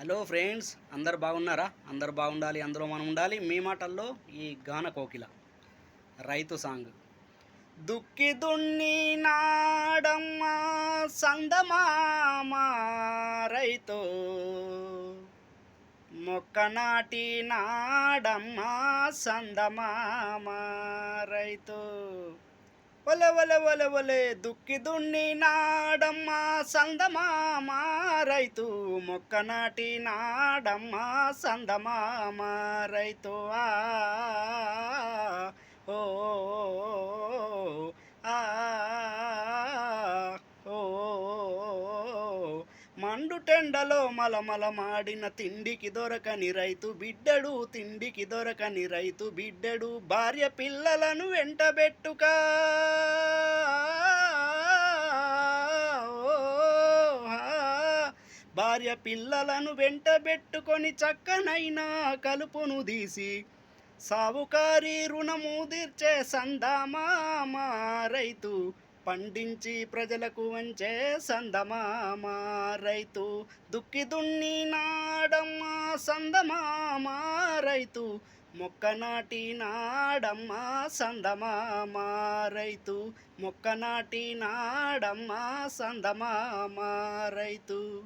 Hello friends అందరు బాగున్నారా? అందరు బాగుండాలి అందులో మనం ఉండాలి. మీ మాటల్లో ఈ గాన కోకిల రైతు సాంగ్. దుక్కి దున్ని నాడమ్మా సందమామా రైతు. మొక్క నాటి నాడమ్మా సందమామా రైతు. ఒలె ఒలె ఒలె ఒలె దుక్కి దున్ని నాడమ్మా సందమామా రైతు మొక్క నాటి నాడమ్మా సందమామా రైతు ఓ ఆ ఓ మండు టెండలో మలమల మాడిన తిండికి దొరకని రైతు బిడ్డడు తిండికి దొరకని రైతు బిడ్డడు భార్య పిల్లలను వెంటబెట్టుక. భార్య పిల్లలను వెంటబెట్టుకొని చక్కనైనా కలుపును తీసి సావుకారి రుణము తీర్చే సందామా రైతు. పండించి ప్రజలకు వంచే సందమామ రైతు. దుక్కి దున్ని నాడమ్మా సందమామ రైతు. మొక్క నాటి నాడమ్మా సందమామ రైతు. మొక్క నాటి నాడమ్మా సందమామ రైతు.